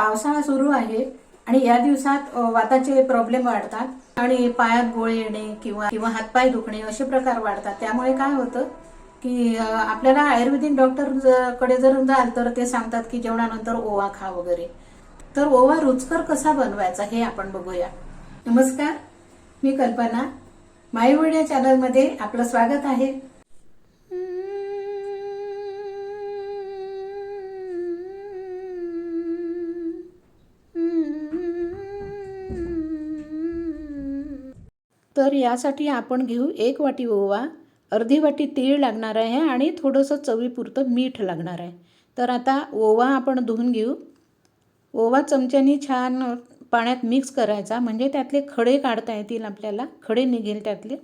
पावसाळा सुरू आहे आणि या दिवसात वाताचे प्रॉब्लेम वाढतात. आणि पायात गोळे येणे किंवा किंवा हातपाय दुखणे असे प्रकार वाढतात. त्यामुळे काय होतं की आपल्याला आयुर्वेदिक डॉक्टरकडे जर जाल तर ते सांगतात की जेवणानंतर ओवा खा वगैरे. तर ओवा रुचकर कसा बनवायचा हे आपण बघूया. नमस्कार मी कल्पना. माय मीडिया चॅनलमध्ये आपलं स्वागत आहे. तर यासाठी आपण घेऊ एक वाटी ओवा अर्धी वाटी तीळ लागणार आहे आणि थोडंसं चवीपुरतं मीठ लागणार आहे. तर आता ओवा आपण धुवून घेऊ. ओवा चमच्यानी छान पाण्यात मिक्स करायचा म्हणजे त्यातले खडे काढता येतील आपल्याला खडे निघेल त्यातले.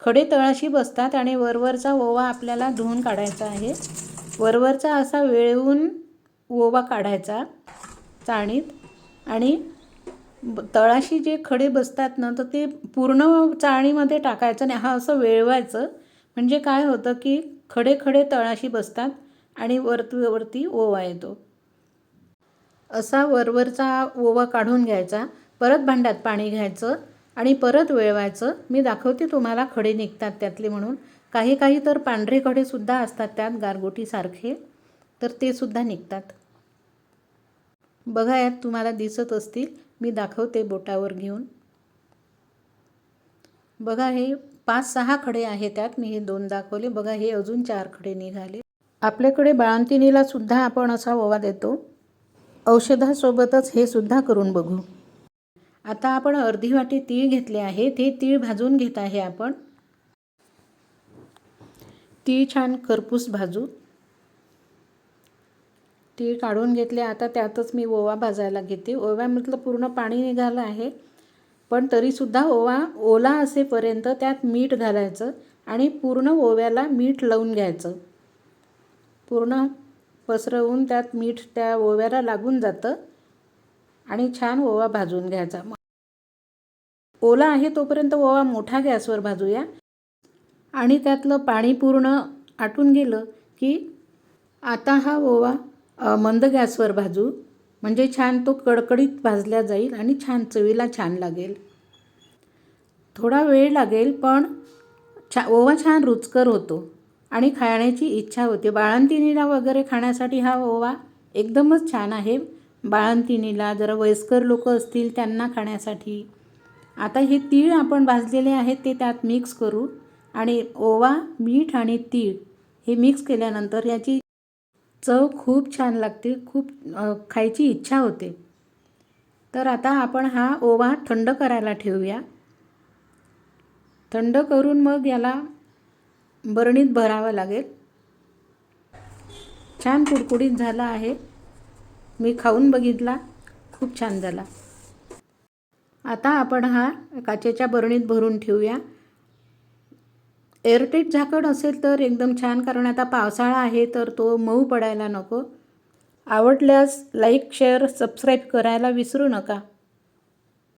खडे तळाशी बसतात आणि वरवरचा ओवा आपल्याला धुवून काढायचा आहे. वरवरचा असा वेळवून ओवा काढायचा चाळणीत आणि ब- तळाशी जे खडे बसतात ना तर ते पूर्ण चाळणीमध्ये टाकायचं आणि हा असं वेळवायचं. म्हणजे काय होतं की खडे खडे तळाशी बसतात आणि वरती वरती ओवा येतो. असा वरवरचा ओवा काढून घ्यायचा. परत भांड्यात पाणी घ्यायचं आणि परत वेळवायचं. मी दाखवते तुम्हाला खडे निघतात त्यातले म्हणून. काही काही तर पांढरे खडेसुद्धा असतात त्यात गारगोटीसारखे. तर ते सुद्धा निघतात. बघा यात तुम्हाला दिसत असतील मी दाखवते बोटावर घेऊन. बघा हे पाच सहा खडे आहे त्यात. मी हे दोन दाखवले. बघा हे अजून चार खडे निघाले. आपल्याकडे बाळंतिणीला सुद्धा आपण असा ओवा देतो. औषधासोबतच हे सुद्धा करून बघू. आता आपण अर्धी वाटी तीळ घेतले आहे. ते तीळ भाजून घेत आहे आपण. तीळ छान करपूस भाजू. ती काढून घेतली. आता त्यातच मी ओवा भाजायला घेते. ओव्यामधलं पूर्ण पाणी निघालं आहे. पण तरीसुद्धा ओवा ओला असेपर्यंत त्यात मीठ घालायचं आणि पूर्ण ओव्याला मीठ लावून घ्यायचं. पूर्ण पसरवून त्यात मीठ त्या ओव्याला लागून जातं आणि छान ओवा भाजून घ्यायचा. ओला आहे तोपर्यंत ओवा मोठा गॅसवर भाजूया. आणि त्यातलं पाणी पूर्ण आटून गेलं की आता हा ओवा मंद गॅसवर भाजू. म्हणजे छान तो कडकडीत भाजला जाईल आणि छान चवीला छान लागेल. थोडा वेळ लागेल पण छा ओवा छान रुचकर होतो आणि खाण्याची इच्छा होते. बाळंतिणीला वगैरे खाण्यासाठी हा ओवा एकदमच छान आहे. बाळंतिणीला जरा वयस्कर लोक असतील त्यांना खाण्यासाठी. आता हे तीळ आपण भाजलेले आहेत ते त्यात मिक्स करू. आणि ओवा मीठ आणि तीळ हे मिक्स केल्यानंतर याची चव खूप छान लागते खूप खायची इच्छा होते. तर आता आपण हा ओवा थंड करायला ठेवूया. थंड करून मग याला बरणीत भरावं लागेल. छान कुडकुडीत झाला आहे. मी खाऊन बघितला खूप छान झाला. आता आपण हा काचेच्या बरणीत भरून ठेवूया. एअरटेट झाकण असेल तर एकदम छान कारण आता पावसाळा आहे तर तो मऊ पडायला नको. आवडल्यास लाईक शेअर सबस्क्राईब करायला विसरू नका.